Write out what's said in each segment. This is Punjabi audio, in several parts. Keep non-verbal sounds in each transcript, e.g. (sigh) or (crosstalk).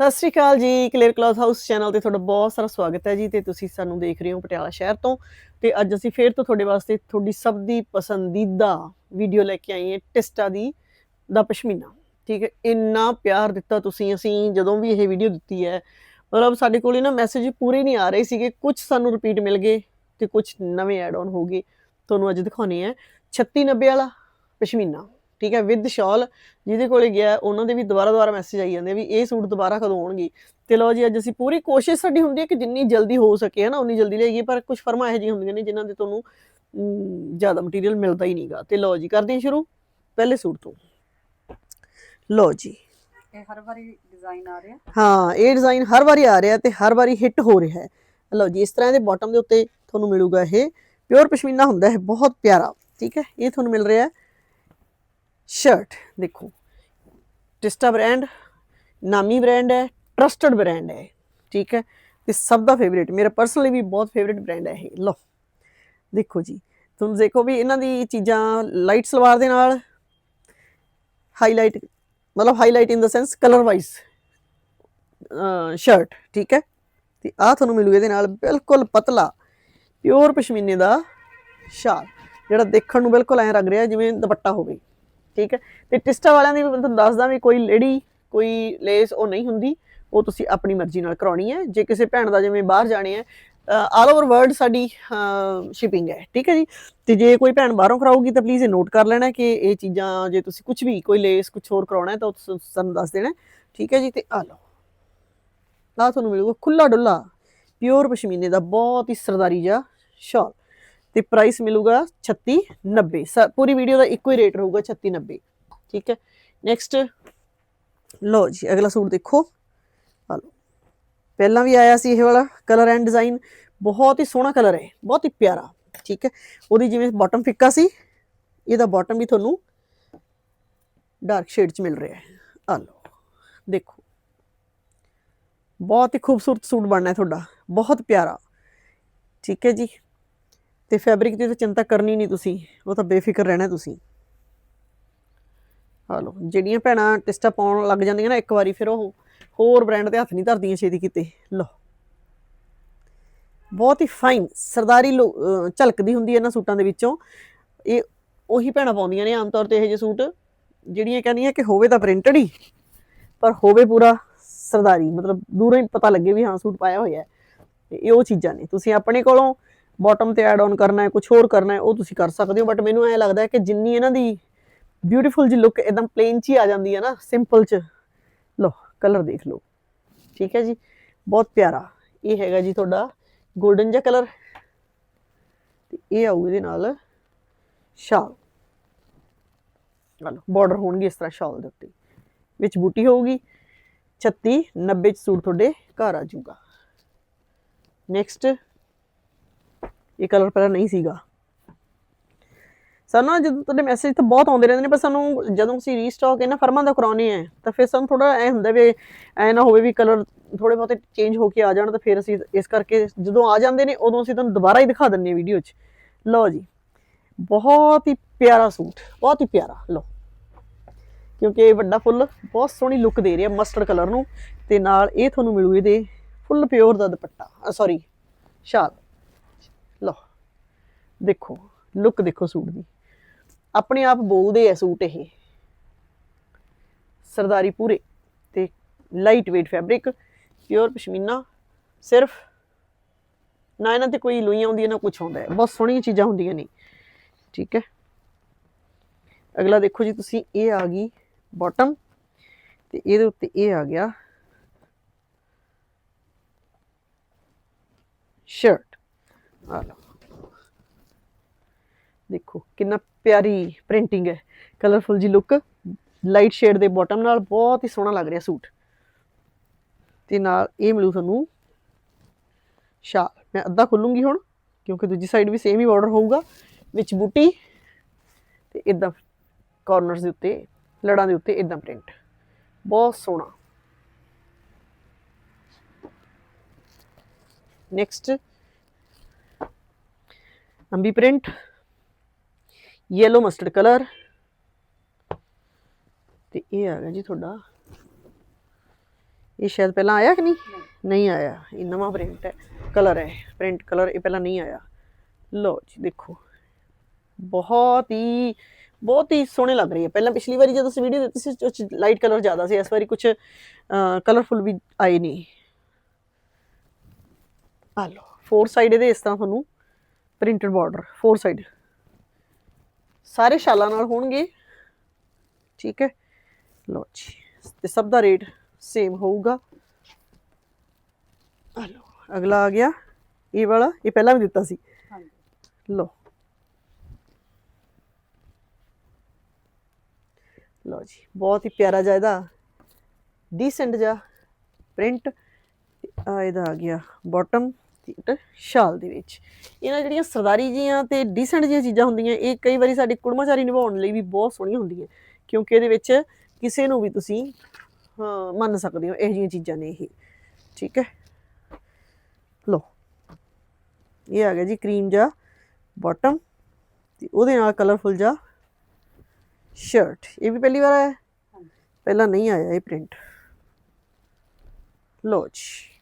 ਸਤਿ ਸ਼੍ਰੀ ਅਕਾਲ ਜੀ ਕਲੀਅਰ ਕਲੌਥ ਹਾਊਸ ਚੈਨਲ ਤੇ ਤੁਹਾਡਾ ਬਹੁਤ ਸਾਰਾ ਸਵਾਗਤ ਹੈ ਜੀ ਤੇ ਤੁਸੀਂ ਸਾਨੂੰ ਦੇਖ ਰਹੇ ਹੋ ਪਟਿਆਲਾ ਸ਼ਹਿਰ ਤੋਂ ਤੇ ਅੱਜ ਅਸੀਂ ਫੇਰ ਤੋਂ ਤੁਹਾਡੇ ਵਾਸਤੇ ਤੁਹਾਡੀ ਸਭ ਦੀ ਪਸੰਦੀਦਾ ਵੀਡੀਓ ਲੈ ਕੇ ਆਏ ਹਾਂ ਟਿਸਟਾ ਦੀ ਦਾ ਪਸ਼ਮੀਨਾ। ਠੀਕ ਹੈ, ਇੰਨਾ ਪਿਆਰ ਦਿੱਤਾ ਤੁਸੀਂ ਅਸੀਂ ਜਦੋਂ ਵੀ ਇਹ ਵੀਡੀਓ ਦਿੱਤੀ ਹੈ, ਮਤਲਬ ਸਾਡੇ ਕੋਲ ਨਾ ਮੈਸੇਜ ਪੂਰੇ ਨਹੀਂ ਆ ਰਹੇ ਸੀਗੇ ਕੁਝ ਸਾਨੂੰ ਰਿਪੀਟ ਮਿਲ ਗਏ ਤੇ ਕੁਝ ਨਵੇਂ ਐਡ ਆਨ ਹੋ ਗਏ। ਤੁਹਾਨੂੰ ਅੱਜ ਦਿਖਾਉਣੇ ਆ 3690 ਵਾਲਾ ਪਸ਼ਮੀਨਾ। ਠੀਕ ਹੈ ਵਿਦ ਸ਼ਾਲ ਜਿਹਦੇ ਕੋਲੇ ਗਿਆ ਉਹਨਾਂ ਦੇ ਵੀ ਦੁਬਾਰਾ ਦੁਬਾਰਾ ਮੈਸੇਜ ਆਈ ਜਾਂਦੇ ਵੀ ਇਹ ਸੂਟ ਦੁਬਾਰਾ ਕਦੋਂ ਆਉਣਗੇ। ਤੇ ਲਓ ਜੀ ਅੱਜ ਅਸੀਂ ਪੂਰੀ ਕੋਸ਼ਿਸ਼ ਸਾਡੀ ਹੁੰਦੀ ਹੈ ਕਿ ਜਿੰਨੀ ਜਲਦੀ ਹੋ ਸਕੇ ਹੈ ਨਾ ਉਨੀ ਜਲਦੀ ਲਈਏ ਪਰ ਕੁਝ ਫਰਮਾਂ ਇਹੋ ਜਿਹੀਆਂ ਹੁੰਦੀਆਂ ਨੇ ਜਿਨ੍ਹਾਂ ਦੇ ਤੁਹਾਨੂੰ ਜ਼ਿਆਦਾ ਮਟੀਰੀਅਲ ਮਿਲਦਾ ਹੀ ਨਹੀਂਗਾ। ਤੇ ਲਓ ਜੀ ਕਰਦੇ ਹਾਂ ਸ਼ੁਰੂ ਪਹਿਲੇ ਸੂਟ ਤੋਂ। ਲਓ ਜੀ। ਇਹ ਹਰ ਵਾਰੀ ਡਿਜ਼ਾਈਨ ਆ ਰਿਹਾ। ਹਾਂ ਇਹ ਡਿਜ਼ਾਈਨ ਹਰ ਵਾਰੀ ਆ ਰਿਹਾ ਤੇ ਹਰ ਵਾਰੀ ਹਿੱਟ ਹੋ ਰਿਹਾ ਹੈ। ਲਓ ਜੀ ਇਸ ਤਰ੍ਹਾਂ ਦੇ ਬਾਟਮ ਦੇ ਉੱਤੇ ਤੁਹਾਨੂੰ ਮਿਲੂਗਾ ਇਹ। ਪਿਓਰ ਪਸ਼ਮੀਨਾ ਹੁੰਦਾ ਹੈ ਬਹੁਤ ਪਿਆਰਾ ਠੀਕ ਹੈ ਇਹ ਤੁਹਾਨੂੰ ਮਿਲ ਰਿਹਾ ਹੈ। ਸ਼ਰਟ, ਦੇਖੋ। ਟਿਸਟਾ ਬ੍ਰਾਂਡ ਨਾਮੀ ਬ੍ਰਾਂਡ ਹੈ ਟਰਸਟਡ ਬ੍ਰਾਂਡ ਹੈ, ਠੀਕ ਹੈ? ਤੇ ਸਭ ਦਾ ਫੇਵਰੇਟ ਮੇਰਾ ਪਰਸਨਲੀ ਵੀ ਬਹੁਤ ਫੇਵਰੇਟ ਬ੍ਰਾਂਡ ਹੈ ਇਹ। ਲਓ, ਦੇਖੋ ਜੀ। ਤੁਹਾਨੂੰ ਦੇਖੋ ਵੀ ਇਹਨਾਂ ਦੀ ਚੀਜ਼ਾਂ ਲਾਈਟ ਸਲਵਾਰ ਦੇ ਨਾਲ ਹਾਈਲਾਈਟ ਮਤਲਬ highlight in the sense colour wise shirt ਠੀਕ ਹੈ? ਤੇ ਆ ਤੁਹਾਨੂੰ ਮਿਲੂ ਇਹਦੇ ਨਾਲ ਬਿਲਕੁਲ ਪਤਲਾ ਪਿਓਰ ਪਸ਼ਮੀਨੇ ਦਾ ਸ਼ਾਲ, ਜਿਹੜਾ ਦੇਖਣ ਨੂੰ ਬਿਲਕੁਲ ਐਂ ਲੱਗ ਰਿਹਾ ਜਿਵੇਂ ਦੁਪੱਟਾ ਹੋਵੇ। ਠੀਕ ਹੈ? ਤੇ ਟਿਸਟਾ ਵਾਲਿਆਂ ਦੀ ਵੀ ਮੈਂ ਤੁਹਾਨੂੰ ਦੱਸਦਾ ਵੀ ਕੋਈ ਲੇਡੀ, ਕੋਈ ਲੇਸ ਉਹ ਨਹੀਂ ਹੁੰਦੀ। ਉਹ ਤੁਸੀਂ ਆਪਣੀ ਮਰਜ਼ੀ ਨਾਲ ਕਰਾਉਣੀ ਹੈ। ਜੇ ਕਿਸੇ ਭੈਣ ਦਾ ਜਿਵੇਂ ਬਾਹਰ ਜਾਣੇ ਹੈ ਆਲ ਓਵਰ ਵਰਲਡ ਸਾਡੀ ਸ਼ਿਪਿੰਗ ਹੈ। ਠੀਕ ਹੈ ਜੀ? ਤੇ ਜੇ ਕੋਈ ਭੈਣ ਬਾਹਰੋਂ ਕਰਾਊਗੀ ਤਾਂ ਪਲੀਜ਼ ਇਹ ਨੋਟ ਕਰ ਲੈਣਾ ਕਿ ਇਹ ਚੀਜ਼ਾਂ ਜੇ ਤੁਸੀਂ ਕੁਝ ਵੀ, ਕੋਈ ਲੇਸ ਕੁਝ ਹੋਰ ਕਰਾਉਣਾ ਹੈ ਤਾਂ ਉਹ ਤੁਸੀਂ, ਸਾਨੂੰ ਦੱਸ ਦੇਣਾ ਠੀਕ ਹੈ ਜੀ? ਤੇ ਆ ਲਓ। ਆ ਤੁਹਾਨੂੰ ਮਿਲੂਗਾ ਖੁੱਲਾ ਡੁੱਲਾ ਪਿਓਰ ਪਸ਼ਮੀਨੇ ਦਾ ਬਹੁਤ ਹੀ ਸਰਦਾਰੀ ਜਿਹਾ ਸ਼ਾਲ। ਤੇ ਪ੍ਰਾਈਸ ਮਿਲੂਗਾ 3690 ਸ- ਪੂਰੀ ਵੀਡੀਓ ਦਾ ਇੱਕੋ ਹੀ ਰੇਟ ਰਹੂਗਾ 3690 ਠੀਕ ਹੈ ਨੈਕਸਟ ਲਓ ਜੀ ਅਗਲਾ ਸੂਟ ਦੇਖੋ ਆ ਲਓ ਪਹਿਲਾਂ ਵੀ ਆਇਆ ਸੀ ਇਹ ਵਾਲਾ ਕਲਰ ਐਂਡ ਡਿਜ਼ਾਈਨ ਬਹੁਤ ਹੀ ਸੋਹਣਾ ਕਲਰ ਹੈ ਬਹੁਤ ਹੀ ਪਿਆਰਾ ਠੀਕ ਹੈ ਉਹਦੀ ਜਿਵੇਂ ਬਾਟਮ ਫਿੱਕਾ ਸੀ ਇਹਦਾ ਬਾਟਮ ਵੀ ਤੁਹਾਨੂੰ ਡਾਰਕ ਸ਼ੇਡ ਚ ਮਿਲ ਰਿਹਾ ਹੈ ਆ ਲਓ ਦੇਖੋ ਬਹੁਤ ਹੀ ਖੂਬਸੂਰਤ ਸੂਟ ਬਣਨਾ ਹੈ ਤੁਹਾਡਾ ਬਹੁਤ ਪਿਆਰਾ ਠੀਕ ਹੈ ਜੀ ਤੇ ਫੈਬਰਿਕ ਦੀ ਤਾਂ ਚਿੰਤਾ ਕਰਨੀ ਨਹੀਂ ਤੁਸੀਂ, ਉਹ ਤਾਂ ਬੇਫਿਕਰ ਰਹਿਣਾ ਤੁਸੀਂ। ਆ ਲਓ, ਜਿਹੜੀਆਂ ਭੈਣਾਂ ਟਿਸਟਾ ਪਾਉਣ ਲੱਗ ਜਾਂਦੀਆਂ ਨਾ ਇੱਕ ਵਾਰੀ ਫਿਰ ਉਹ ਹੋਰ ਬ੍ਰਾਂਡ ਤੇ ਹੱਥ ਨਹੀਂ ਧਰਦੀਆਂ ਛੇਤੀ ਕਿਤੇ। ਲਓ। ਬਹੁਤ ਹੀ ਫਾਈਨ ਸਰਦਾਰੀ ਲੋ- ਝਲਕਦੀ ਹੁੰਦੀ ਹੈ ਇਹਨਾਂ ਸੂਟਾਂ ਦੇ ਵਿੱਚੋਂ। ਇਹ ਉਹੀ ਭੈਣਾਂ ਪਾਉਂਦੀਆਂ ਨੇ ਆਮ ਤੌਰ ਤੇ ਇਹ ਜਿਹੇ ਸੂਟ, ਜਿਹੜੀਆਂ ਕਹਿੰਦੀਆਂ ਕਿ ਹੋਵੇ ਤਾਂ ਪ੍ਰਿੰਟਡ ਹੀ, ਪਰ ਹੋਵੇ ਪੂਰਾ ਸਰਦਾਰੀ, ਮਤਲਬ ਦੂਰੋਂ ਹੀ ਪਤਾ ਲੱਗੇ ਵੀ ਹਾਂ ਸੂਟ ਪਾਇਆ ਹੋਇਆ ਹੈ। ਇਹ ਉਹ ਚੀਜ਼ਾਂ ਨੇ। ਤੁਸੀਂ ਆਪਣੇ ਕੋਲੋਂ ਬਾਟਮ ਤੇ ਐਡ ਆਨ ਕਰਨਾ ਹੈ ਕੁਝ ਹੋਰ ਕਰਨਾ ਹੈ, ਉਹ ਤੁਸੀਂ ਕਰ ਸਕਦੇ ਹੋ। ਬਟ ਮੈਨੂੰ ਐ ਲੱਗਦਾ ਹੈ ਕਿ ਜਿੰਨੀ ਇਹਨਾਂ ਦੀ ਬਿਊਟੀਫੁਲ ਜੀ ਲੁੱਕ ਇਦਾਂ ਪਲੇਨ ਚ ਹੀ ਆ ਜਾਂਦੀ ਹੈ ਨਾ ਸਿੰਪਲ ਚ ਲੋ ਕਲਰ ਦੇਖ ਲਓ। ਠੀਕ ਹੈ ਜੀ? ਬਹੁਤ ਪਿਆਰਾ। ਇਹ ਹੈਗਾ ਜੀ ਤੁਹਾਡਾ 골ਡਨ ਜਿਹਾ ਕਲਰ ਤੇ ਇਹ ਆਊ ਇਹਦੇ ਨਾਲ ਸ਼ਾਲ ਲਓ ਬਾਰਡਰ ਹੋਣਗੇ ਇਸ ਤਰ੍ਹਾਂ ਸ਼ਾਲ ਦੇ ਉੱਤੇ। ਵਿੱਚ ਬੂਟੀ ਹੋਊਗੀ। 36 90 ਚ ਸੂਟ ਤੁਹਾਡੇ ਘਰ ਆ ਜਾਊਗਾ। ਨੈਕਸਟ ਇਹ ਕਲਰ ਪਹਿਲਾਂ ਨਹੀਂ ਸੀਗਾ। ਸਾਨੂੰ ਨਾ ਜਦੋਂ ਤੁਹਾਡੇ ਮੈਸੇਜ ਤਾਂ ਬਹੁਤ ਆਉਂਦੇ ਰਹਿੰਦੇ ਨੇ, ਪਰ ਸਾਨੂੰ ਜਦੋਂ ਅਸੀਂ ਰੀਸਟਾਕ ਇਹਨਾਂ ਫਰਮਾਂ ਦਾ ਕਰਾਉਣੇ ਆ ਤਾਂ ਫਿਰ ਸਾਨੂੰ ਥੋੜਾ ਐ ਹੁੰਦਾ ਵੀ ਐ ਨਾ ਹੋਵੇ ਵੀ ਕਲਰ ਥੋੜੇ ਬਹੁਤੇ ਚੇਂਜ ਹੋ ਕੇ ਆ ਜਾਣ, ਤਾਂ ਫਿਰ ਅਸੀਂ ਇਸ ਕਰਕੇ ਜਦੋਂ ਆ ਜਾਂਦੇ ਨੇ, ਉਦੋਂ ਅਸੀਂ ਤੁਹਾਨੂੰ ਦੁਬਾਰਾ ਹੀ ਦਿਖਾ ਦਿੰਨੇ ਆ ਵੀਡੀਓ 'ਚ। ਲਓ ਜੀ, ਬਹੁਤ ਹੀ ਪਿਆਰਾ ਸੂਟ, ਬਹੁਤ ਹੀ ਪਿਆਰਾ, ਲਓ। ਕਿਉਂਕਿ ਇਹ ਵੱਡਾ ਫੁੱਲ ਬਹੁਤ ਸੋਹਣੀ ਲੁੱਕ ਦੇ ਰਿਹਾ ਮਸਟਰਡ ਕਲਰ ਨੂੰ, ਤੇ ਨਾਲ ਇਹ ਤੁਹਾਨੂੰ ਮਿਲੂ ਇਹਦੇ ਫੁੱਲ ਪਿਓਰ ਦਾ ਦੁਪੱਟਾ ਸੌਰੀ ਸ਼ਾਲ। ਲਓ, ਦੇਖੋ ਲੁੱਕ ਦੇਖੋ ਸੂਟ ਦੀ। ਆਪਣੇ ਆਪ ਬੋਲਦੇ ਐ ਸੂਟ ਇਹ। ਸਰਦਾਰੀ ਪੂਰੇ ਤੇ light weight fabric pure pashmina, ਸਿਰਫ ਨਾ ਇਹਨਾਂ ਤੇ ਕੋਈ ਲੂਈਆਂ ਹੁੰਦੀਆਂ, ਨਾ ਕੁਝ ਹੁੰਦਾ ਹੈ। ਬਹੁਤ ਸੋਹਣੀਆਂ ਚੀਜ਼ਾਂ ਹੁੰਦੀਆਂ ਨੇ। ਠੀਕ ਹੈ? ਅਗਲਾ ਦੇਖੋ ਜੀ, ਤੁਸੀਂ ਇਹ ਆ ਗਈ ਬਾਟਮ ਤੇ ਇਹਦੇ ਉੱਤੇ ਇਹ ਆ ਗਿਆ ਸ਼ਰਟ ਆ ਲਓ ਦੇਖੋ ਕਿੰਨਾ ਪਿਆਰੀ ਪ੍ਰਿੰਟਿੰਗ ਹੈ। ਕਲਰਫੁਲ ਜੀ ਲੁੱਕ ਲਾਈਟ ਸ਼ੇਡ ਦੇ ਬਾਟਮ ਨਾਲ ਬਹੁਤ ਹੀ ਸੋਹਣਾ ਲੱਗ ਰਿਹਾ ਸੂਟ। ਤੇ ਨਾਲ ਇਹ ਮਿਲੂ ਤੁਹਾਨੂੰ ਸ਼ਾਲ ਮੈਂ ਅੱਧਾ ਖੋਲੂੰਗੀ ਹੁਣ ਕਿਉਂਕਿ ਦੂਜੀ ਸਾਈਡ ਵੀ ਸੇਮ ਹੀ ਬਾਰਡਰ ਹੋਊਗਾ ਵਿੱਚ ਬੂਟੀ ਤੇ ਇਦਾਂ ਕਾਰਨਰਸ ਦੇ ਉੱਤੇ ਲੜਾਂ ਦੇ ਉੱਤੇ ਇਦਾਂ ਪ੍ਰਿੰਟ ਬਹੁਤ ਸੋਹਣਾ। ਨੈਕਸਟ ਅੰਬੀ ਪ੍ਰਿੰਟ ਯੈਲੋ ਮਸਟਰਡ ਕਲਰ ਤੇ ਇਹ ਆ ਗਿਆ ਜੀ ਤੁਹਾਡਾ। ਇਹ ਸ਼ਾਇਦ ਪਹਿਲਾਂ ਆਇਆ ਕਿ ਨਹੀਂ? ਨਹੀਂ ਆਇਆ। ਇਹ ਨਵਾਂ ਪ੍ਰਿੰਟ ਹੈ। ਕਲਰ ਹੈ। ਪ੍ਰਿੰਟ ਕਲਰ ਇਹ ਪਹਿਲਾਂ ਨਹੀਂ ਆਇਆ। ਲਓ ਜੀ, ਦੇਖੋ। ਬਹੁਤ ਹੀ ਬਹੁਤ ਹੀ ਸੋਹਣੇ ਲੱਗ ਰਹੀ ਹੈ ਪਹਿਲਾਂ ਪਿਛਲੀ ਵਾਰੀ ਜਦੋਂ ਅਸੀਂ ਵੀਡੀਓ ਦਿੱਤੀ ਸੀ ਉਹ ਲਾਈਟ ਕਲਰ ਜ਼ਿਆਦਾ ਸੀ। ਇਸ ਵਾਰੀ ਕੁਝ ਕਲਰਫੁਲ ਵੀ ਆਏ ਨਹੀਂ। ਆ ਲਓ ਫੋਰ ਸਾਈਡ ਇਹਦੇ ਇਸ ਤਰ੍ਹਾਂ ਤੁਹਾਨੂੰ ਪ੍ਰਿੰਟਡ ਬਾਰਡਰ ਫੋਰ ਸਾਈਡ ਸਾਰੇ ਸ਼ਾਲਾਂ ਨਾਲ ਹੋਣਗੇ ਠੀਕ ਹੈ ਲਓ ਜੀ ਤੇ ਸਭ ਦਾ ਰੇਟ ਸੇਮ ਹੋਊਗਾ ਆ ਲਓ ਅਗਲਾ ਆ ਗਿਆ ਇਹ ਵਾਲਾ ਇਹ ਪਹਿਲਾਂ ਵੀ ਦਿੱਤਾ ਸੀ ਹਾਂਜੀ ਲਓ ਲਓ ਜੀ ਬਹੁਤ ਹੀ ਪਿਆਰਾ ਜਿਹਾ ਇਹਦਾ ਡੀਸੈਂਟ ਜਿਹਾ ਪ੍ਰਿੰਟ ਆ ਇਹਦਾ ਆ ਗਿਆ ਬਾਟਮ ਤੇ ਸ਼ਾਲ ਦੇ ਵਿੱਚ। ਇਹਨਾਂ ਜਿਹੜੀਆਂ ਸਰਦਾਰੀ ਜੀਆਂ ਤੇ ਡੀਸੈਂਟ ਜੀਆਂ ਚੀਜ਼ਾਂ ਹੁੰਦੀਆਂ ਇਹ ਕਈ ਵਾਰੀ ਸਾਡੀ ਕੁੜਮਾਚਾਰੀ ਨਿਭਾਉਣ ਲਈ ਵੀ ਬਹੁਤ ਸੋਹਣੀਆਂ ਹੁੰਦੀਆਂ। ਕਿਉਂਕਿ ਇਹਦੇ ਵਿੱਚ ਕਿਸੇ ਨੂੰ ਵੀ ਤੁਸੀਂ ਹਾਂ ਮੰਨ ਸਕਦੇ ਹੋ ਇਹ ਜਿਹੀਆਂ ਚੀਜ਼ਾਂ ਨੇ ਇਹ। ਠੀਕ ਹੈ? ਲਓ। ਇਹ ਆ ਗਿਆ ਜੀ ਕਰੀਮ ਜਿਹਾ ਬਾਟਮ ਤੇ ਉਹਦੇ ਨਾਲ ਕਲਰਫੁਲ ਜਿਹਾ ਸ਼ਰਟ ਇਹ ਵੀ ਪਹਿਲੀ ਵਾਰ ਆਇਆ ਪਹਿਲਾਂ ਨਹੀਂ ਆਇਆ ਇਹ ਪ੍ਰਿੰਟ ਲੋ ਜੀ।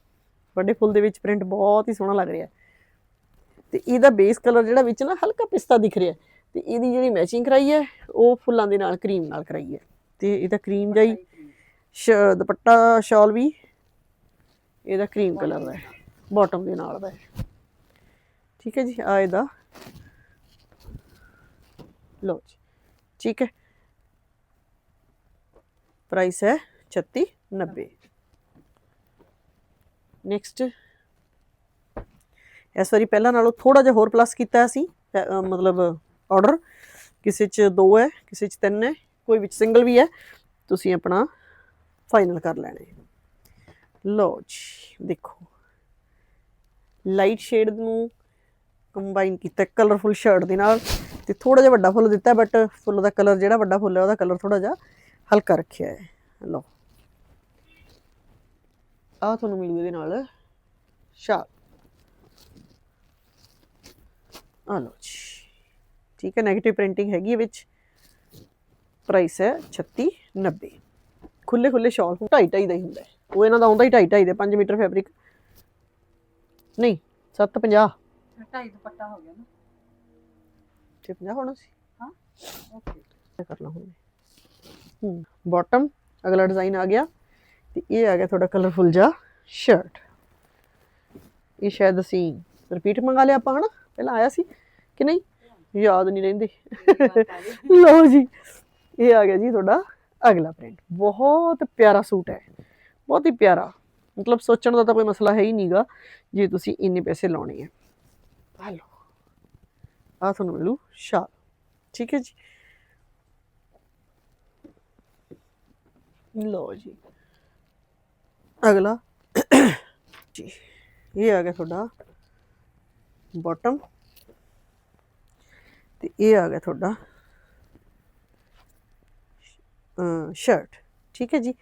ਵੱਡੇ ਫੁੱਲ ਦੇ ਵਿੱਚ ਪ੍ਰਿੰਟ ਬਹੁਤ ਹੀ ਸੋਹਣਾ ਲੱਗ ਰਿਹਾ। ਹੈ। ਤੇ ਇਹਦਾ ਬੇਸ ਕਲਰ ਜਿਹੜਾ ਵਿੱਚ ਨਾ ਹਲਕਾ ਪਿਸਤਾ ਦਿਖ ਰਿਹਾ। ਹੈ ਤੇ ਇਹਦੀ ਜਿਹੜੀ ਮੈਚਿੰਗ ਕਰਾਈ ਹੈ, ਉਹ ਫੁੱਲਾਂ ਦੇ ਨਾਲ ਕਰੀਮ ਨਾਲ ਕਰਾਈ ਹੈ। ਤੇ ਇਹਦਾ ਕਰੀਮ ਜਾਈ ਸ਼ ਦੁਪੱਟਾ ਸ਼ਾਲ ਵੀ, ਇਹਦਾ ਕਰੀਮ ਕਲਰ ਦਾ ਹੈ ਬਾਟਮ ਦੇ ਨਾਲ ਦਾ ਹੈ। ਠੀਕ ਹੈ ਜੀ ਆ ਇਹਦਾ। ਲਓ ਜੀ, ਠੀਕ ਹੈ। ਪ੍ਰਾਈਸ ਹੈ 3690 ਨੈਕਸਟ ਇਸ ਵਾਰੀ ਪਹਿਲਾਂ ਨਾਲੋਂ ਥੋੜਾ ਜਿਹਾ ਹੋਰ ਪਲੱਸ ਕੀਤਾ ਸੀ ਮਤਲਬ ਆਰਡਰ ਕਿਸੇ ਚ ਦੋ ਹੈ, ਕਿਸੇ ਚ ਤਿੰਨ ਹੈ, ਕੋਈ ਵਿੱਚ ਸਿੰਗਲ ਵੀ ਹੈ। ਤੁਸੀਂ ਆਪਣਾ ਫਾਈਨਲ ਕਰ ਲੈਣੇ ਲਓ ਜੀ, ਦੇਖੋ। ਲਾਈਟ ਸ਼ੇਡ ਨੂੰ ਕੰਬਾਈਨ ਕੀਤਾ ਕਲਰਫੁਲ ਸ਼ਰਟ ਦੇ ਨਾਲ ਤੇ ਥੋੜਾ ਜਿਹਾ ਵੱਡਾ ਫੁੱਲ ਦਿੱਤਾ ਬਟ ਫੁੱਲ ਦਾ ਕਲਰ ਜਿਹੜਾ ਵੱਡਾ ਫੁੱਲ ਹੈ, ਉਹਦਾ ਕਲਰ ਥੋੜਾ ਜਿਹਾ ਹਲਕਾ ਰੱਖਿਆ ਹੈ। ਲਓ। ਆ ਤੁਹਾਨੂੰ ਮਿਲੂ ਇਹਦੇ ਨਾਲ। ਸ਼ਾਲ ਆ ਲਓ ਜੀ। ਠੀਕ ਹੈ 네ਗੇਟਿਵ ਪ੍ਰਿੰਟਿੰਗ ਹੈਗੀ ਹੈ ਵਿੱਚ। ਪ੍ਰਾਈਸ ਹੈ 3690 ਖੁੱਲੇ ਖੁੱਲੇ ਸ਼ਾਲ 2.5 2.5 ਦਾ ਹੀ ਹੁੰਦਾ ਉਹ ਇਹਨਾਂ ਦਾ ਆਉਂਦਾ ਹੀ 2.5 2.5 ਦੇ 5 ਮੀਟਰ ਫੈਬਰਿਕ ਨਹੀਂ 750 ਫਿਰ ਢਾਈ ਦੁਪੱਟਾ ਹੋ ਗਿਆ ਨਾ। ਤੇ 50 ਹੋਣਾ ਸੀ। ਹਾਂ ਓਕੇ। ਕਰਨਾ ਹੁਣ। ਹੂੰ ਬਾਟਮ ਅਗਲਾ ਡਿਜ਼ਾਈਨ ਆ ਗਿਆ। ਤੇ ਇਹ ਆ ਗਿਆ ਤੁਹਾਡਾ ਕਲਰਫੁਲ ਜਿਹਾ ਸ਼ਰਟ ਇਹ ਸ਼ਾਇਦ ਅਸੀਂ ਰਿਪੀਟ ਮੰਗਾ ਲਿਆ ਆਪਾਂ, ਹਨਾ? ਪਹਿਲਾਂ ਆਇਆ ਸੀ ਕਿ ਨਹੀਂ? ਯਾਦ ਨਹੀਂ ਰਹਿੰਦੇ। ਲਓ ਜੀ, ਇਹ ਆ ਗਿਆ ਜੀ ਤੁਹਾਡਾ ਅਗਲਾ ਪ੍ਰਿੰਟ ਬਹੁਤ ਪਿਆਰਾ ਸੂਟ ਹੈ। ਬਹੁਤ ਹੀ ਪਿਆਰਾ। ਮਤਲਬ ਸੋਚਣ ਦਾ ਤਾਂ ਕੋਈ ਮਸਲਾ ਹੈ ਹੀ ਨਹੀਂਗਾ ਜੇ ਤੁਸੀਂ ਇੰਨੇ ਪੈਸੇ ਲਾਉਣੇ ਆ। ਆ ਲਓ। ਆ ਤੁਹਾਨੂੰ ਮਿਲੂ ਸ਼ਾਲ। ਠੀਕ ਹੈ ਜੀ? ਲਓ ਜੀ। ਅਗਲਾ। ਜੀ, ਇਹ ਆ ਗਿਆ ਤੁਹਾਡਾ ਬਾਟਮ ਤੇ ਇਹ ਆ ਗਿਆ ਤੁਹਾਡਾ ਸ਼ਰਟ ਠੀਕ ਹੈ ਜੀ।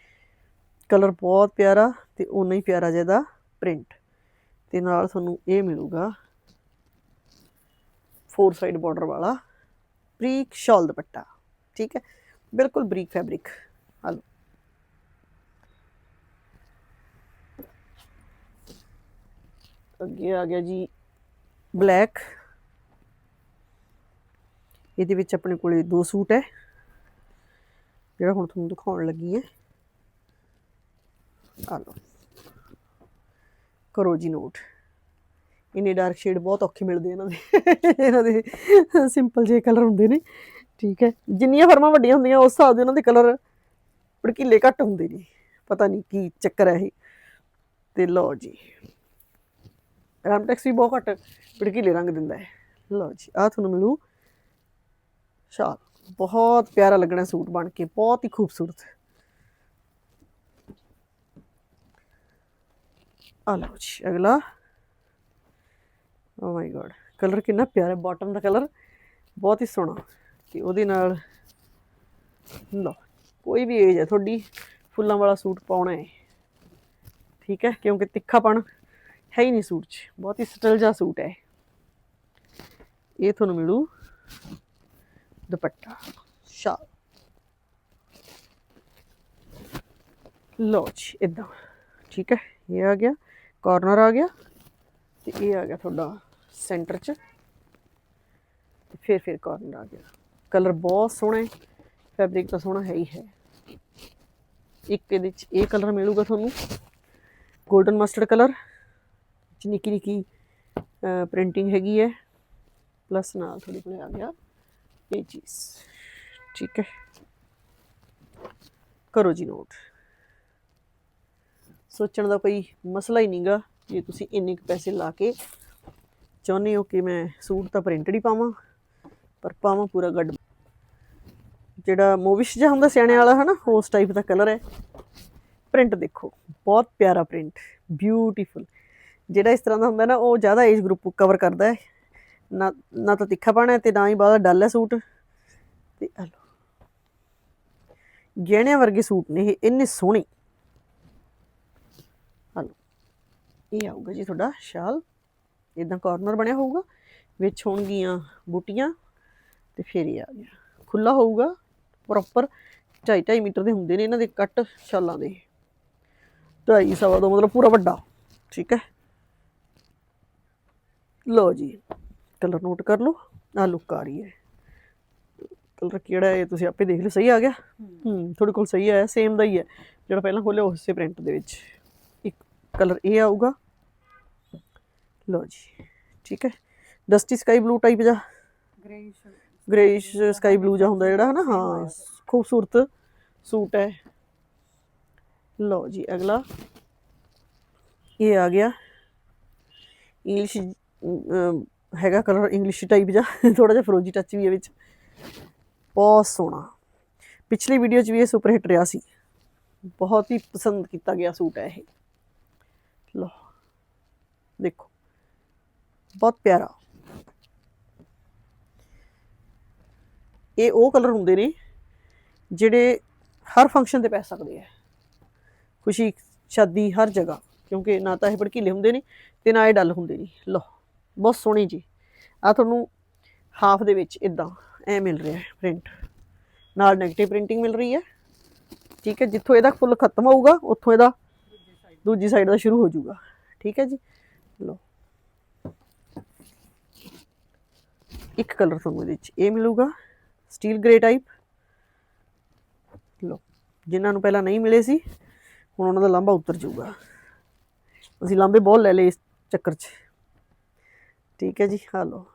ਕਲਰ ਬਹੁਤ ਪਿਆਰਾ ਤੇ ਉਨਾ ਹੀ ਪਿਆਰਾ ਜਿਹਦਾ ਪ੍ਰਿੰਟ ਤੇ ਨਾਲ ਤੁਹਾਨੂੰ ਇਹ ਮਿਲੂਗਾ ਫੋਰ ਸਾਈਡ ਬਾਰਡਰ ਵਾਲਾ ਬਰੀਕ ਸ਼ਾਲ ਦੁਪੱਟਾ। ਠੀਕ ਹੈ। ਬਿਲਕੁਲ ਬਰੀਕ ਫੈਬਰਿਕ ਹਲੋ ਅੱਗੇ ਆ ਗਿਆ ਜੀ ਬਲੈਕ ਇਹਦੇ ਵਿੱਚ ਆਪਣੇ ਕੋਲੇ ਦੋ ਸੂਟ ਹੈ ਜਿਹੜਾ ਹੁਣ ਤੁਹਾਨੂੰ ਦਿਖਾਉਣ ਲੱਗੀ ਹੈ ਆ ਲਓ। ਕਰੋ ਜੀ ਨੋਟ। ਇਹਨੇ ਡਾਰਕ ਸ਼ੇਡ ਬਹੁਤ ਔਖੇ ਮਿਲਦੇ ਇਹਨਾਂ ਦੇ। ਇਹਨਾਂ ਦੇ ਸਿੰਪਲ ਜਿਹੇ ਕਲਰ ਹੁੰਦੇ ਨੇ। ਠੀਕ ਹੈ ਜਿੰਨੀਆਂ ਫਰਮਾਂ ਵੱਡੀਆਂ ਹੁੰਦੀਆਂ, ਉਸ ਹਿਸਾਬ ਦੇ ਉਹਨਾਂ ਦੇ ਕਲਰ ਭੜਕੀਲੇ ਘੱਟ ਹੁੰਦੇ ਨੇ। ਪਤਾ ਨਹੀਂ ਕੀ ਚੱਕਰ ਹੈ ਇਹ। ਤੇ ਲਓ ਜੀ। ਰਾਮਟੈਕਸ ਵੀ ਬਹੁਤ ਘੱਟ ਭੜਕੀਲੇ ਰੰਗ ਦਿੰਦਾ ਹੈ। ਲਓ ਜੀ ਆ ਤੁਹਾਨੂੰ ਮਿਲੂ ਸ਼ਾਲ। ਬਹੁਤ ਪਿਆਰਾ ਲੱਗਣਾ ਸੂਟ ਬਣ ਕੇ, ਬਹੁਤ ਹੀ ਖੂਬਸੂਰਤ। ਆ ਲਓ ਜੀ, ਅਗਲਾ। ਓ ਮਾਈ ਗॉड ਕਲਰ ਕਿੰਨਾ ਪਿਆਰਾ ਬਾਟਮ ਦਾ ਕਲਰ ਬਹੁਤ ਹੀ ਸੋਹਣਾ। ਤੇ ਉਹਦੇ ਨਾਲ, ਲਓ, ਕੋਈ ਵੀ ਏਜ ਹੈ, ਤੁਹਾਡੀ ਫੁੱਲਾਂ ਵਾਲਾ ਸੂਟ ਪਾਉਣਾ ਹੈ। ਠੀਕ ਹੈ, ਕਿਉਂਕਿ ਤਿੱਖਾਪਣ ਹੈ ਹੀ ਨਹੀਂ ਸੂਟ 'ਚ। ਬਹੁਤ ਹੀ ਸਟਲ ਜਿਹਾ ਸੂਟ ਹੈ ਇਹ। ਤੁਹਾਨੂੰ ਮਿਲੂ ਦੁਪੱਟਾ। ਸ਼ਾਲ। ਲਓ ਜੀ ਇਦਾਂ ਠੀਕ ਹੈ, ਇਹ ਆ ਗਿਆ ਕਾਰਨਰ ਆ ਗਿਆ ਤੇ ਇਹ ਆ ਗਿਆ ਤੁਹਾਡਾ ਸੈਂਟਰ 'ਚ। ਤੇ ਫਿਰ ਫਿਰ ਕਾਰਨਰ ਆ ਗਿਆ। ਕਲਰ ਬਹੁਤ ਸੋਹਣਾ ਹੈ ਫੈਬਰਿਕ ਤਾਂ ਸੋਹਣਾ ਹੈ ਹੀ ਹੈ। ਇੱਕ ਇਹਦੇ 'ਚ ਇਹ ਕਲਰ ਮਿਲੂਗਾ ਤੁਹਾਨੂੰ 골ਡਨ ਮਸਟਰਡ ਕਲਰ ਚ ਨਿੱਕੀ ਨਿੱਕੀ ਪ੍ਰਿੰਟਿੰਗ ਹੈਗੀ ਹੈ। ਪਲੱਸ ਨਾਲ ਤੁਹਾਡੇ ਕੋਲ ਆ ਗਿਆ ਇਹ ਚੀਜ਼। ਠੀਕ ਹੈ। ਕਰੋ ਜੀ ਨੋਟ ਸੋਚਣ ਦਾ ਕੋਈ ਮਸਲਾ ਹੀ ਨਹੀਂਗਾ ਜੇ ਤੁਸੀਂ ਇੰਨੇ ਕੁ ਪੈਸੇ ਲਾ ਕੇ ਚਾਹੁੰਦੇ ਹੋ ਕਿ ਮੈਂ ਸੂਟ ਤਾਂ ਪ੍ਰਿੰਟਡ ਹੀ ਪਾਵਾਂ, ਪਰ ਪਾਵਾਂ ਪੂਰਾ ਗੱਡ। ਜਿਹੜਾ ਮੂਵਿਸ਼ ਜਿਹਾ ਹੁੰਦਾ ਸਿਆਣੇ ਵਾਲਾ ਹੈ ਨਾ ਉਸ ਟਾਈਪ ਦਾ ਕਲਰ ਹੈ। ਪ੍ਰਿੰਟ ਦੇਖੋ, ਬਹੁਤ ਪਿਆਰਾ ਪ੍ਰਿੰਟ ਬਿਊਟੀਫੁਲ ਜਿਹੜਾ ਇਸ ਤਰ੍ਹਾਂ ਦਾ ਹੁੰਦਾ ਨਾ, ਉਹ ਜ਼ਿਆਦਾ ਏਜ ਗਰੁੱਪ ਕਵਰ ਕਰਦਾ ਹੈ। ਨਾ ਨਾ ਤਾਂ ਤਿੱਖਾ ਪਾਣਾ ਤੇ ਨਾ ਹੀ ਬਾਹਲਾ ਡੱਲ ਹੈ ਸੂਟ। ਤੇ ਆ ਗਹਿਣਿਆਂ ਵਰਗੇ ਸੂਟ ਨੇ ਇਹ, ਇੰਨੇ ਸੋਹਣੇ। ਹਲੋ। ਇਹ ਆਊਗਾ ਜੀ ਤੁਹਾਡਾ ਸ਼ਾਲ। ਇਦਾਂ ਕਾਰਨਰ ਬਣਿਆ ਹੋਊਗਾ, ਵਿੱਚ ਹੋਣਗੀਆਂ ਬੂਟੀਆਂ ਤੇ ਫਿਰ ਇਹ ਆ ਗਿਆ। ਖੁੱਲਾ ਹੋਊਗਾ ਪ੍ਰੋਪਰ 2.5 ਮੀਟਰ ਦੇ ਹੁੰਦੇ ਨੇ ਇਹਨਾਂ ਦੇ ਕੱਟ ਸ਼ਾਲਾਂ ਦੇ। ਢਾਈ ਸਵਾ ਦੋ ਮਤਲਬ ਪੂਰਾ ਵੱਡਾ। ਠੀਕ ਹੈ। ਲਓ ਜੀ ਕਲਰ ਨੋਟ ਕਰ ਲਓ ਆ ਲੁੱਕ ਆ ਰਹੀ ਹੈ। ਕਲਰ ਕਿਹੜਾ ਹੈ ਤੁਸੀਂ ਆਪੇ ਦੇਖ ਲਓ ਸਹੀ ਆ ਗਿਆ? ਹੂੰ। ਤੁਹਾਡੇ ਕੋਲ ਸਹੀ ਆਇਆ ਸੇਮ ਦਾ ਹੀ ਹੈ। ਜਿਹੜਾ ਪਹਿਲਾਂ ਖੋਲਿਆ ਉਸੇ ਪ੍ਰਿੰਟ ਦੇ ਵਿੱਚ। ਇੱਕ ਕਲਰ ਇਹ ਆਊਗਾ। ਲਓ ਜੀ ਠੀਕ ਹੈ। ਡਸਟੀ ਸਕਾਈ ਬਲੂ ਟਾਈਪ ਦਾ ਗ੍ਰੇਇਸ਼ ਗ੍ਰੇਇਸ਼ ਸਕਾਈ ਬਲੂ ਜਿਹਾ ਹੁੰਦਾ ਜਿਹੜਾ ਹਨਾ? ਹਾਂ ਖੂਬਸੂਰਤ ਸੂਟ ਹੈ। ਲਓ ਜੀ ਅਗਲਾ। ਇਹ ਆ ਗਿਆ। ਇੰਗਲਿਸ਼ ਹੈਗਾ ਕਲਰ ਇੰਗਲਿਸ਼ ਟਾਈਪ ਜਿਹਾ (laughs) ਥੋੜਾ ਜਿਹਾ ਫਰੋਜੀ ਟੱਚ ਵੀ ਹੈ ਵਿੱਚ। ਬਹੁਤ ਸੋਹਣਾ। ਪਿਛਲੀ ਵੀਡੀਓ 'ਚ ਵੀ ਇਹ ਸੁਪਰ ਹਿੱਟ ਰਿਹਾ ਸੀ। ਬਹੁਤ ਹੀ ਪਸੰਦ ਕੀਤਾ ਗਿਆ ਸੂਟ ਹੈ ਇਹ। ਲਓ, ਦੇਖੋ। ਬਹੁਤ ਪਿਆਰਾ। ਇਹ ਉਹ ਕਲਰ ਹੁੰਦੇ ਨੇ, ਜਿਹੜੇ ਹਰ ਫੰਕਸ਼ਨ ਤੇ ਪੈ ਸਕਦੇ ਆ ਖੁਸ਼ੀ, ਸ਼ਾਦੀ ਹਰ ਜਗ੍ਹਾ, ਕਿਉਂਕਿ ਨਾ ਤਾਂ ਇਹ ਭੜਕੀਲੇ ਹੁੰਦੇ ਨੇ ਤੇ ਨਾ ਇਹ ਡੱਲ ਹੁੰਦੇ ਨੇ। ਲਓ। ਬਹੁਤ ਸੋਹਣੀ ਜੀ। ਆ ਤੁਹਾਨੂੰ ਹਾਫ ਦੇ ਵਿੱਚ ਇਦਾਂ ਐ ਮਿਲ ਰਿਹਾ ਹੈ ਪ੍ਰਿੰਟ ਨਾਲ 네ਗੇਟਿਵ ਪ੍ਰਿੰਟਿੰਗ ਮਿਲ ਰਹੀ ਹੈ। ਠੀਕ ਹੈ, ਜਿੱਥੋਂ ਇਹਦਾ ਫੁੱਲ ਖਤਮ ਹੋਊਗਾ, ਉੱਥੋਂ ਇਹਦਾ ਦੂਜੀ ਸਾਈਡ ਦਾ ਸ਼ੁਰੂ ਹੋ ਜਾਊਗਾ। ਠੀਕ ਹੈ ਜੀ। ਲਓ। ਇੱਕ ਕਲਰ ਤੁਹਾਨੂੰ ਇਹਦੇ ਵਿੱਚ ਇਹ ਮਿਲੂਗਾ ਸਟੀਲ ਗ੍ਰੇ ਟਾਈਪ ਲਓ, ਜਿਨ੍ਹਾਂ ਨੂੰ ਪਹਿਲਾਂ ਨਹੀਂ ਮਿਲੇ ਸੀ, ਹੁਣ ਉਹਨਾਂ ਦਾ ਲਾਂਬਾ ਉਤਰ ਜਾਊਗਾ। ਅਸੀਂ ਲਾਂਬੇ ਬਹੁਤ ਲੈ ਲਏ ਇਸ ਚੱਕਰ 'ਚ। ਠੀਕ ਹੈ ਜੀ ਆ ਲਓ।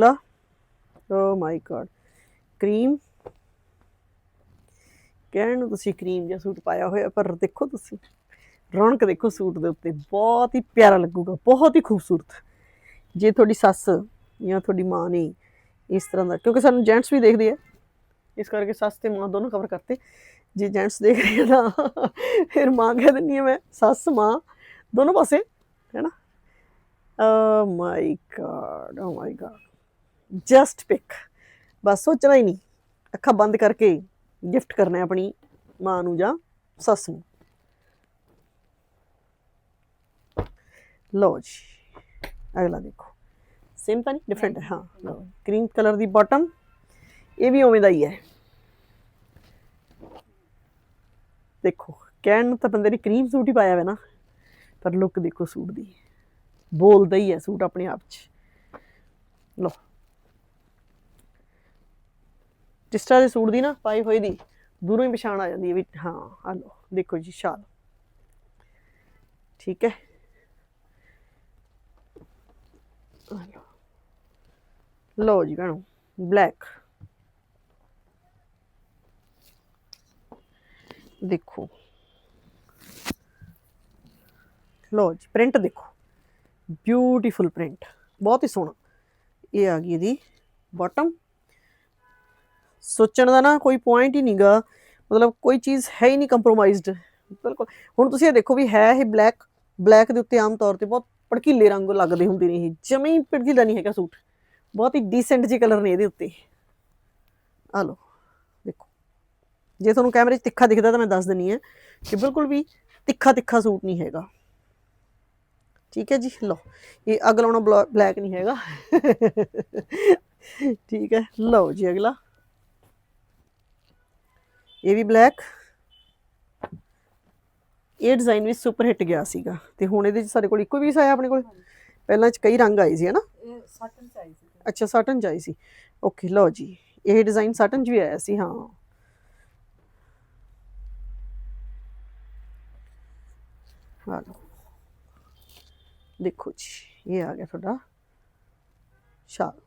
ਲਾ ਓ ਮਾਈ ਗॉड ਕਰੀਮ ਕਹਿਣ ਨੂੰ ਤੁਸੀਂ ਕਰੀਮ ਜਿਹਾ ਸੂਟ ਪਾਇਆ ਹੋਇਆ, ਪਰ ਦੇਖੋ ਤੁਸੀਂ। ਰੌਣਕ ਦੇਖੋ ਸੂਟ ਦੇ ਉੱਤੇ। ਬਹੁਤ ਹੀ ਪਿਆਰਾ ਲੱਗੂਗਾ, ਬਹੁਤ ਹੀ ਖੂਬਸੂਰਤ। ਜੇ ਤੁਹਾਡੀ ਸੱਸ ਜਾਂ ਤੁਹਾਡੀ ਮਾਂ ਨੇ ਇਸ ਤਰ੍ਹਾਂ ਦਾ, ਕਿਉਂਕਿ ਸਾਨੂੰ ਜੈਂਟਸ ਵੀ ਦੇਖਦੇ ਆ। ਇਸ ਕਰਕੇ ਸੱਸ ਤੇ ਮਾਂ ਦੋਨੋਂ ਕਵਰ ਕਰਤੇ। ਜੇ ਜੈਂਟਸ ਦੇਖ ਰਹੇ ਆ ਤਾਂ ਫਿਰ ਮਾਂ ਕਹਿ ਦਿੰਦੀ ਆ ਮੈਂ, ਸੱਸ, ਮਾਂ, ਦੋਨੋਂ ਪਾਸੇ ਹੈਨਾ ਓ my God oh my God just pick ਬਸ ਸੋਚਣਾ ਹੀ ਨਹੀਂ। ਅੱਖਾਂ ਬੰਦ ਕਰਕੇ ਗਿਫਟ ਕਰਨਾ ਆਪਣੀ ਮਾਂ ਨੂੰ ਜਾਂ ਸੱਸ ਨੂੰ। ਲਓ ਜੀ, ਅਗਲਾ ਦੇਖੋ। ਸੇਮ ਤਾਂ ਨਹੀਂ ਡਿਫਰੈਂਟ ਹੈ, ਹਾਂ, ਲਓ ਕਰੀਮ ਕਲਰ ਦੀ ਬਾਟਮ ਇਹ ਵੀ ਉਵੇਂ ਦਾ ਹੀ ਹੈ। ਦੇਖੋ, ਕਹਿਣ ਨੂੰ ਤਾਂ ਬੰਦੇ ਨੇ ਕਰੀਮ ਸੂਟ ਹੀ ਪਾਇਆ ਹੋਇਆ ਨਾ, ਪਰ ਲੁੱਕ ਦੇਖੋ ਸੂਟ ਦੀ। ਬੋਲਦਾ ਹੀ ਹੈ ਸੂਟ ਆਪਣੇ ਆਪ 'ਚ। ਲਓ। ਟਿਸਟਾ ਦੇ ਸੂਟ ਦੀ ਨਾ ਪਾਈ ਹੋਈ ਦੀ, ਦੂਰੋਂ ਹੀ ਪਛਾਣ ਆ ਜਾਂਦੀ ਹੈ ਵੀ ਹਾਂ, ਆ ਲਓ, ਦੇਖੋ ਜੀ, ਸ਼ਾਲ। ਠੀਕ ਹੈ। ਆ ਲਓ ਜੀ ਭੈਣੋ, ਬਲੈਕ। ਦੇਖੋ। ਲਓ ਜੀ, ਪ੍ਰਿੰਟ ਦੇਖੋ। ਬਿਊਟੀਫੁਲ ਪ੍ਰਿੰਟ ਬਹੁਤ ਹੀ ਸੋਹਣਾ। ਇਹ ਆ ਗਈ ਇਹਦੀ ਬਾਟਮ ਸੋਚਣ ਦਾ ਨਾ ਕੋਈ ਪੁਆਇੰਟ ਹੀ ਨਹੀਂਗਾ ਮਤਲਬ ਕੋਈ ਚੀਜ਼ ਹੈ ਹੀ ਨਹੀਂ ਕੰਪਰੋਮਾਈਜ਼ਡ ਬਿਲਕੁਲ। ਹੁਣ ਤੁਸੀਂ ਇਹ ਦੇਖੋ ਵੀ ਹੈ ਇਹ ਬਲੈਕ ਬਲੈਕ ਦੇ ਉੱਤੇ ਆਮ ਤੌਰ ਤੇ ਬਹੁਤ ਭੜਕੀਲੇ ਰੰਗ ਲੱਗਦੇ ਹੁੰਦੇ ਨੇ ਇਹ। ਜਮੇ ਹੀ ਭੜਕੀਲਾ ਨਹੀਂ ਹੈਗਾ ਸੂਟ। ਬਹੁਤ ਹੀ ਡੀਸੈਂਟ ਜਿਹੇ ਕਲਰ ਨੇ ਇਹਦੇ ਉੱਤੇ। ਆ ਲਓ, ਦੇਖੋ। ਜੇ ਤੁਹਾਨੂੰ ਕੈਮਰੇ 'ਚ ਤਿੱਖਾ ਦਿਖਦਾ ਤਾਂ ਮੈਂ ਦੱਸ ਦਿੰਨੀ ਆ ਕਿ ਬਿਲਕੁਲ ਵੀ ਤਿੱਖਾ ਤਿੱਖਾ ਸੂਟ ਨਹੀਂ ਹੈਗਾ। ਠੀਕ ਹੈ ਜੀ? ਲਓ ਇਹ ਅੱਗ ਲਾਉਣਾ ਬਲੈਕ ਨਹੀਂ ਹੈਗਾ। ਠੀਕ ਹੈ ਲਓ ਜੀ ਅਗਲਾ। ਇਹ ਵੀ ਬਲੈਕ ਇਹ ਡਿਜ਼ਾਈਨ ਵੀ ਸੁਪਰ ਹਿੱਟ ਗਿਆ ਸੀਗਾ। ਤੇ ਹੁਣ ਇਹਦੇ ਚ ਸਾਡੇ ਕੋਲ ਇੱਕੋ ਪੀਸ ਆਇਆ ਆਪਣੇ ਕੋਲ? ਪਹਿਲਾਂ ਚ ਕਈ ਰੰਗ ਆਏ ਸੀ ਹਨਾ? ਸਾਟਨ ਚ ਆਈ ਸੀ। ਅੱਛਾ ਸਾਟਨ ਚ ਆਈ ਸੀ। ਓਕੇ ਲਓ ਜੀ। ਇਹ ਡਿਜ਼ਾਈਨ ਸਾਟਨ ਚ ਵੀ ਆਇਆ ਸੀ ਹਾਂ। ਆ ਲਓ ਦੇਖੋ ਜੀ ਇਹ ਆ ਗਿਆ ਤੁਹਾਡਾ ਸ਼ਾਲ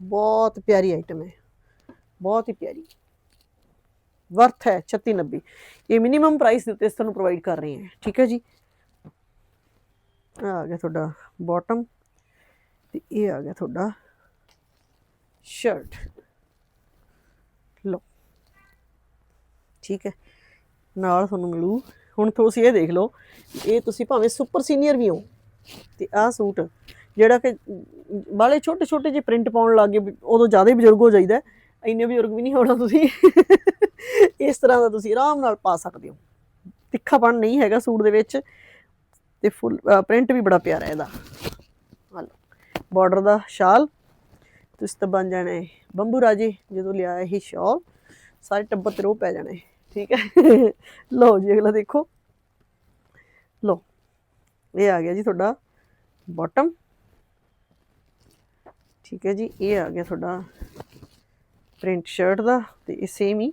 ਬਹੁਤ ਪਿਆਰੀ ਆਈਟਮ ਹੈ ਬਹੁਤ ਹੀ ਪਿਆਰੀ ਵਰਥ ਹੈ 3690 ਇਹ ਮਿਨੀਮਮ ਪ੍ਰਾਈਸ ਦੇ ਉੱਤੇ ਅਸੀਂ ਤੁਹਾਨੂੰ ਪ੍ਰੋਵਾਈਡ ਕਰ ਰਹੇ ਹਾਂ ਠੀਕ ਹੈ ਜੀ ਆਹ ਆ ਗਿਆ ਤੁਹਾਡਾ ਬਾਟਮ ਤੇ ਇਹ ਆ ਗਿਆ ਤੁਹਾਡਾ ਸ਼ਰਟ ਲਓ ਠੀਕ ਹੈ ਨਾਲ ਤੁਹਾਨੂੰ ਮਿਲੂ ਹੁਣ ਤੁਸੀਂ ਇਹ ਦੇਖ ਲਓ ਇਹ ਤੁਸੀਂ ਭਾਵੇਂ ਸੁਪਰ ਸੀਨੀਅਰ ਵੀ ਹੋ ਤੇ ਆਹ ਸੂਟ, ਜਿਹੜਾ ਕਿ ਬਾਲੇ ਛੋਟੇ ਛੋਟੇ ਜਿਹੇ ਪ੍ਰਿੰਟ ਪਾਉਣ ਲੱਗ ਲੱਗੇ ਉਦੋਂ ਜ਼ਿਆਦਾ ਹੀ ਬਜ਼ੁਰਗ ਹੋ ਜਾਈਦਾ ਇੰਨੇ ਬਜ਼ੁਰਗ ਵੀ ਨਹੀਂ ਹੋਣਾ ਤੁਸੀਂ। ਇਸ ਤਰ੍ਹਾਂ ਦਾ ਤੁਸੀਂ ਆਰਾਮ ਨਾਲ ਪਾ ਸਕਦੇ ਹੋ। ਤਿੱਖਾਪਣ ਨਹੀਂ ਹੈਗਾ ਸੂਟ ਦੇ ਵਿੱਚ। ਤੇ ਫੁੱਲ ਪ੍ਰਿੰਟ ਵੀ ਬੜਾ ਪਿਆਰਾ ਇਹਦਾ। ਆ ਬਾਰਡਰ ਦਾ ਸ਼ਾਲ। ਤੁਸੀਂ ਤਾਂ ਬਣ ਜਾਣਾ ਹੈ ਬੰਬੂ ਰਾਜੇ, ਜਦੋਂ ਲਿਆ ਇਹ ਸ਼ਾਲ ਸਾਰੇ ਟੱਬਰ ਤੇ ਰੋ ਪੈ ਜਾਣਾ। ਠੀਕ ਹੈ? ਲਓ ਜੀ, ਅਗਲਾ ਦੇਖੋ। ਲਓ। ਇਹ ਆ ਗਿਆ ਜੀ ਤੁਹਾਡਾ ਬਾਟਮ ਠੀਕ ਹੈ ਜੀ ਇਹ ਆ ਗਿਆ ਤੁਹਾਡਾ ਪ੍ਰਿੰਟ ਸ਼ਰਟ ਦਾ ਤੇ ਇਹ ਸੇਮ ਹੀ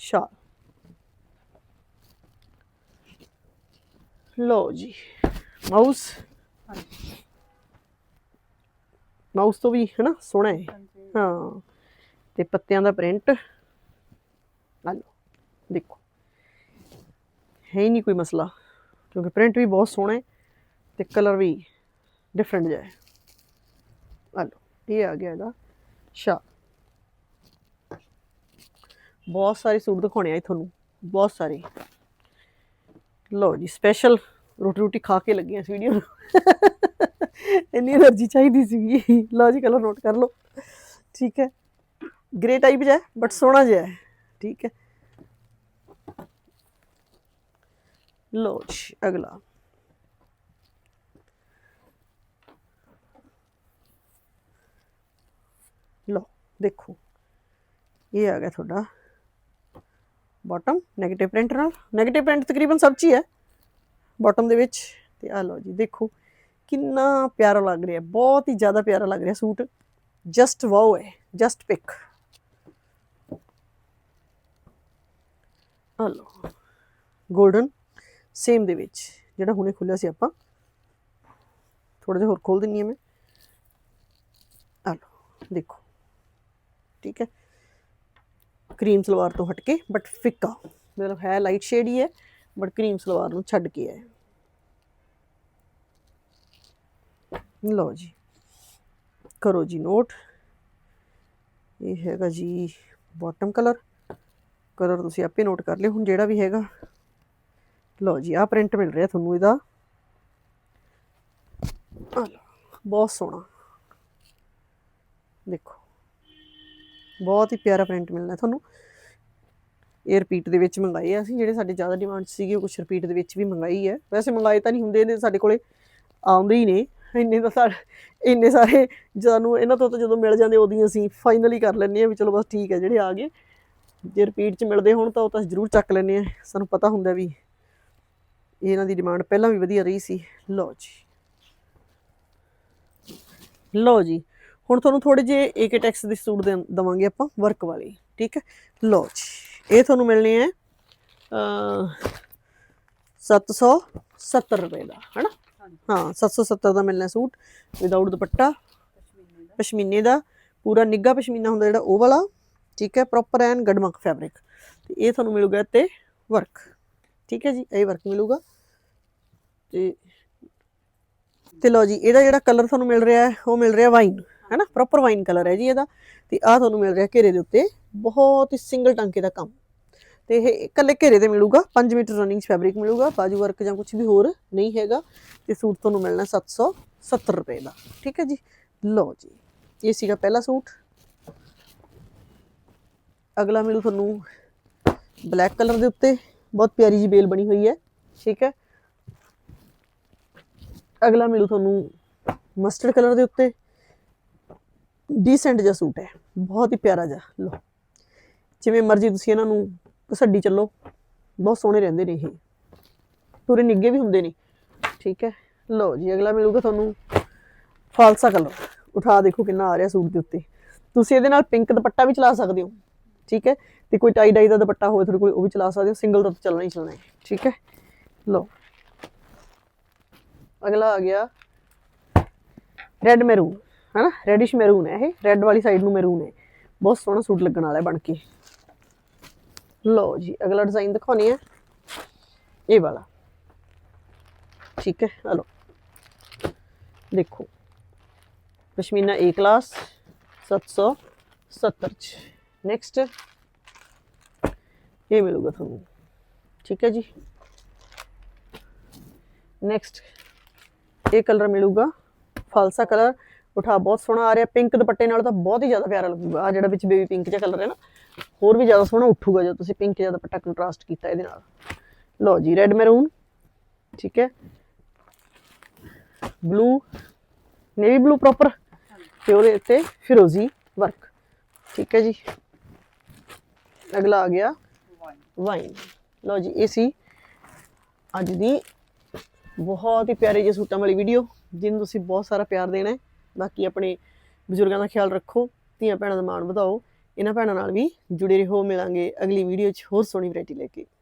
ਸ਼ਾਲ ਲਓ ਜੀ ਮਾਊਸ ਮਾਊਸ ਤੋਂ ਵੀ ਹਨਾ ਸੋਹਣਾ ਹੈ ਹਾਂ ਤੇ ਪੱਤਿਆਂ ਦਾ ਪ੍ਰਿੰਟ ਆ ਲਓ ਦੇਖੋ। ਹੈ ਹੀ ਨਹੀਂ ਕੋਈ ਮਸਲਾ ਕਿਉਂਕਿ ਪ੍ਰਿੰਟ ਵੀ ਬਹੁਤ ਸੋਹਣਾ ਹੈ। ਤੇ ਕਲਰ ਵੀ ਡਿਫਰੈਂਟ ਜਾਏ ਆ ਇਹ ਆ ਗਿਆ ਇਹਦਾ ਸ਼ਾ। ਬਹੁਤ ਸਾਰੇ ਸੂਟ ਦਿਖਾਉਣੇ ਆ ਤੁਹਾਨੂੰ, ਬਹੁਤ ਸਾਰੇ। ਲੋ ਜੀ ਸਪੈਸ਼ਲ ਰੋਟੀ ਰੋਟੀ ਖਾ ਕੇ ਲੱਗੀਆਂ ਇਸ ਵੀਡੀਓ ਨੂੰ। ਇੰਨੀ એનર્ਜੀ ਚਾਹੀਦੀ ਸੀਗੀ। ਲਓ ਜੀ ਕਲਰ ਨੋਟ ਕਰ ਲਓ। ਠੀਕ ਹੈ। ਗ੍ਰੇ ਟਾਈਪ ਜਿਹਾ ਬਟ ਸੋਹਣਾ ਜਿਹਾ ਠੀਕ ਹੈ। ਲੋ ਜੀ, ਅਗਲਾ। देखो, ये आ गया थोड़ा। Bottom negative print negative print तकरीबन सब ची है। बॉटम के आ लो जी, देखो कि प्यारा लग रहा है, बहुत ही ज़्यादा प्यारा लग रहा सूट। जस्ट वाओ है just pick hello golden same दे जो हमने खुलिया से आप। थोड़ा जो होर खोल दिनी मैं। हलो देखो। ਠੀਕ ਹੈ? ਕਰੀਮ ਸਲਵਾਰ ਤੋਂ ਹਟ ਕੇ ਬਟ ਫਿੱਕਾ। ਮਤਲਬ ਹੈ ਲਾਈਟ ਸ਼ੇਡ ਹੀ ਹੈ ਬਟ ਕਰੀਮ ਸਲਵਾਰ ਨੂੰ ਛੱਡ ਕੇ ਹੈ ਲਓ ਜੀ। ਕਰੋ ਜੀ ਨੋਟ ਇਹ ਹੈਗਾ ਜੀ ਬਾਟਮ ਕਲਰ ਕਲਰ ਤੁਸੀਂ ਆਪੇ ਨੋਟ ਕਰ ਲਿਓ, ਹੁਣ ਜਿਹੜਾ ਵੀ ਹੈਗਾ। ਲਓ ਜੀ, ਆਹ ਪ੍ਰਿੰਟ ਮਿਲ ਰਿਹਾ ਤੁਹਾਨੂੰ ਇਹਦਾ। ਬਹੁਤ ਸੋਹਣਾ। ਦੇਖੋ। ਬਹੁਤ ਹੀ ਪਿਆਰਾ ਪ੍ਰਿੰਟ ਮਿਲਣਾ ਤੁਹਾਨੂੰ। ਇਹ ਰਿਪੀਟ ਦੇ ਵਿੱਚ ਮੰਗਾਏ ਆ ਅਸੀਂ, ਜਿਹੜੇ ਸਾਡੇ ਜ਼ਿਆਦਾ ਡਿਮਾਂਡ ਸੀਗੇ, ਉਹ ਕੁਝ ਰਿਪੀਟ ਦੇ ਵਿੱਚ ਵੀ ਮੰਗਾਈ ਹੈ। ਵੈਸੇ ਮੰਗਾਏ ਤਾਂ ਨਹੀਂ ਹੁੰਦੇ, ਇਹਦੇ ਸਾਡੇ ਕੋਲੇ ਆਉਂਦੇ ਹੀ ਨੇ। ਇੰਨੇ ਤਾਂ ਸਾਡੇ ਇੰਨੇ ਸਾਰੇ ਸਾਨੂੰ ਇਹਨਾਂ ਤੋਂ ਤਾਂ ਜਦੋਂ ਮਿਲ ਜਾਂਦੇ, ਉਦੋਂ ਅਸੀਂ ਫਾਈਨਲੀ ਕਰ ਲੈਂਦੇ ਆ ਵੀ ਚਲੋ ਬਸ ਠੀਕ ਹੈ, ਜਿਹੜੇ ਆ ਗਏ। ਜੇ ਰਿਪੀਟ 'ਚ ਮਿਲਦੇ ਹੋਣ ਤਾਂ ਉਹ ਤਾਂ ਅਸੀਂ ਜ਼ਰੂਰ ਚੱਕ ਲੈਂਦੇ ਆ ਸਾਨੂੰ ਪਤਾ ਹੁੰਦਾ ਵੀ ਇਹਨਾਂ ਦੀ ਡਿਮਾਂਡ ਪਹਿਲਾਂ ਵੀ ਵਧੀਆ ਰਹੀ ਸੀ। ਲਓ ਜੀ। ਲਓ ਜੀ। ਹੁਣ ਤੁਹਾਨੂੰ ਥੋੜੇ ਜਿਹੇ ਏਕੇ ਟੈਕਸ ਦੇ ਸੂਟ ਦੇ ਦਵਾਂਗੇ ਆਪਾਂ ਵਰਕ ਵਾਲੇ ਠੀਕ ਹੈ? ਲਓ ਜੀ ਇਹ ਤੁਹਾਨੂੰ ਮਿਲਣੇ ਆ ਅ 770 ਰੁਪਏ ਦਾ ਹਨਾ? ਹਾਂ 770 ਦਾ ਮਿਲਣਾ ਸੂਟ ਵਿਦਆਊਟ ਦੁਪੱਟਾ ਪਸ਼ਮੀਨੇ ਦਾ ਪਸ਼ਮੀਨੇ ਦਾ ਪੂਰਾ ਨਿੱਗਾ ਪਸ਼ਮੀਨਾ ਹੁੰਦਾ ਜਿਹੜਾ ਉਹ ਵਾਲਾ ਠੀਕ ਹੈ ਪ੍ਰੋਪਰ ਐਨ ਗੜਮਕ ਫੈਬਰਿਕ ਤੇ ਇਹ ਤੁਹਾਨੂੰ ਮਿਲੂਗਾ ਤੇ ਵਰਕ ਠੀਕ ਹੈ ਜੀ ਇਹ ਵਰਕ ਮਿਲੂਗਾ ਤੇ ਤੇ ਲਓ ਜੀ ਇਹਦਾ ਜਿਹੜਾ ਕਲਰ ਤੁਹਾਨੂੰ ਮਿਲ ਰਿਹਾ ਹੈ ਉਹ ਮਿਲ ਰਿਹਾ ਵਾਈਨ ਹੈ ਨਾ ਪ੍ਰੋਪਰ ਵਾਈਨ ਕਲਰ ਹੈ ਜੀ ਇਹਦਾ। ਤੇ ਆਹ ਤੁਹਾਨੂੰ ਮਿਲ ਰਿਹਾ ਘੇਰੇ ਦੇ ਉੱਤੇ, ਬਹੁਤ ਹੀ ਸਿੰਗਲ ਟਾਂਕੇ ਦਾ ਕੰਮ। ਤੇ ਇਹ ਇਕੱਲੇ ਘੇਰੇ ਤੇ ਮਿਲੂਗਾ 5 ਮੀਟਰ ਰਨਿੰਗ ਫੈਬਰਿਕ ਮਿਲੂਗਾ, ਬਾਜੂ ਵਰਕ ਜਾਂ ਕੁਝ ਵੀ ਹੋਰ ਨਹੀਂ ਹੈਗਾ। ਤੇ ਸੂਟ ਤੁਹਾਨੂੰ ਮਿਲਣਾ 770 ਰੁਪਏ ਦਾ, ਠੀਕ ਹੈ ਜੀ? ਲਓ ਜੀ, ਇਹ ਸੀਗਾ ਪਹਿਲਾ ਸੂਟ। ਅਗਲਾ ਮਿਲੂ ਤੁਹਾਨੂੰ ਬਲੈਕ ਕਲਰ ਦੇ ਉੱਤੇ, ਬਹੁਤ ਪਿਆਰੀ ਜੀ ਬੇਲ ਬਣੀ ਹੋਈ ਹੈ, ਠੀਕ ਹੈ? ਅਗਲਾ ਮਿਲੂ ਤੁਹਾਨੂੰ ਮਸਟਰਡ ਕਲਰ ਦੇ ਉੱਤੇ। ਡੀਸੈਂਟ ਜਿਹਾ ਸੂਟ ਹੈ। ਬਹੁਤ ਹੀ ਪਿਆਰਾ ਜਿਹਾ। ਲਓ, ਜਿਵੇਂ ਮਰਜ਼ੀ ਤੁਸੀਂ ਇਹਨਾਂ ਨੂੰ ਕਸੱਡੀ ਚੱਲੋ। ਬਹੁਤ ਸੋਹਣੇ ਰਹਿੰਦੇ ਨੇ ਇਹ। ਪੂਰੇ ਨਿੱਗੇ ਵੀ ਹੁੰਦੇ ਨੇ। ਠੀਕ ਹੈ। ਲਓ ਜੀ, ਅਗਲਾ ਮਿਲੂਗਾ ਤੁਹਾਨੂੰ ਫਾਲਸਾ ਕਲਰ ਉਠਾ ਦੇਖੋ ਕਿੰਨਾ ਆ ਰਿਹਾ ਸੂਟ ਦੇ ਉੱਤੇ। ਤੁਸੀਂ ਇਹਦੇ ਨਾਲ ਪਿੰਕ ਦੁਪੱਟਾ ਵੀ ਚਲਾ ਸਕਦੇ ਹੋ। ਠੀਕ ਹੈ। ਤੇ ਕੋਈ ਟਾਈ ਡਾਈ ਦਾ ਦੁਪੱਟਾ ਹੋਵੇ, ਤੁਹਾਡੇ ਕੋਲ ਉਹ ਵੀ ਚਲਾ ਸਕਦੇ ਹੋ। ਸਿੰਗਲ ਦਾ ਤਾਂ ਚੱਲਣਾ ਹੀ ਚੱਲਣਾ ਹੈ। ਠੀਕ ਹੈ। ਲਓ। ਅਗਲਾ ਆ ਗਿਆ। ਰੈਡ ਮੈਰੂਨ ਹਨਾ ਰੈਡਿਸ਼ ਮੈਰੂਨ ਹੈ ਇਹ ਰੈੱਡ ਵਾਲੀ ਸਾਈਡ ਨੂੰ ਮੈਰੂਨ ਹੈ ਬਹੁਤ ਸੋਹਣਾ ਸੂਟ ਲੱਗਣ ਵਾਲਾ ਹੈ ਬਣ ਕੇ ਲਓ ਜੀ ਅਗਲਾ ਡਿਜ਼ਾਈਨ ਦਿਖਾਉਣੀ ਹੈ ਇਹ ਵਾਲਾ ਠੀਕ ਹੈ ਹਲੋ ਦੇਖੋ ਪਸ਼ਮੀਨਾ ਏ ਕਲਾਸ 770 ਚ ਨੈਕਸਟ ਇਹ ਮਿਲੂਗਾ ਤੁਹਾਨੂੰ ਠੀਕ ਹੈ ਜੀ ਨੈਕਸਟ ਇਹ ਕਲਰ ਮਿਲੂਗਾ ਫਾਲਸਾ ਕਲਰ ਉਠਾ ਬਹੁਤ ਸੋਹਣਾ ਆ ਰਿਹਾ ਪਿੰਕ ਦੁਪੱਟੇ ਨਾਲ ਤਾਂ ਬਹੁਤ ਹੀ ਜ਼ਿਆਦਾ ਪਿਆਰਾ ਲੱਗੂਗਾ। ਆ ਜਿਹੜਾ ਵਿੱਚ ਬੇਬੀ ਪਿੰਕ ਜਿਹਾ ਕਲਰ ਹੈ ਨਾ, ਹੋਰ ਵੀ ਜ਼ਿਆਦਾ ਸੋਹਣਾ ਉੱਠੂਗਾ ਜਦੋਂ ਤੁਸੀਂ ਪਿੰਕ ਜਿਹਾ ਦੁਪੱਟਾ ਕੰਟਰਾਸਟ ਕੀਤਾ ਇਹਦੇ ਨਾਲ। ਲਓ ਜੀ ਰੈੱਡ ਮੈਰੂਨ ਠੀਕ ਹੈ। ਬਲੂ ਨੇਵੀ ਬਲੂ ਪ੍ਰੋਪਰ ਤੇ ਉਹਦੇ ਉੱਤੇ ਫਿਰੋਜ਼ੀ ਵਰਕ ਠੀਕ ਹੈ ਜੀ। ਅਗਲਾ ਆ ਗਿਆ ਵਾਈਨ ਲਓ ਜੀ, ਇਹ ਸੀ ਅੱਜ ਦੀ ਬਹੁਤ ਹੀ ਪਿਆਰੇ ਜਿਹੇ ਸੂਟਾਂ ਵਾਲੀ ਵੀਡੀਓ ਜਿਹਨੂੰ ਤੁਸੀਂ ਬਹੁਤ ਸਾਰਾ ਪਿਆਰ ਦੇਣਾ ਹੈ। ਬਾਕੀ ਆਪਣੇ ਬਜ਼ੁਰਗਾਂ ਦਾ ਖਿਆਲ ਰੱਖੋ, ਧੀਆਂ ਭੈਣਾਂ ਦਾ ਮਾਣ ਵਧਾਓ। ਇਹਨਾਂ ਭੈਣਾਂ ਨਾਲ ਵੀ ਜੁੜੇ ਰਹੋ, ਮਿਲਾਂਗੇ ਅਗਲੀ ਵੀਡੀਓ 'ਚ ਹੋਰ ਸੋਹਣੀ ਵੈਰਾਈਟੀ ਲੈ ਕੇ।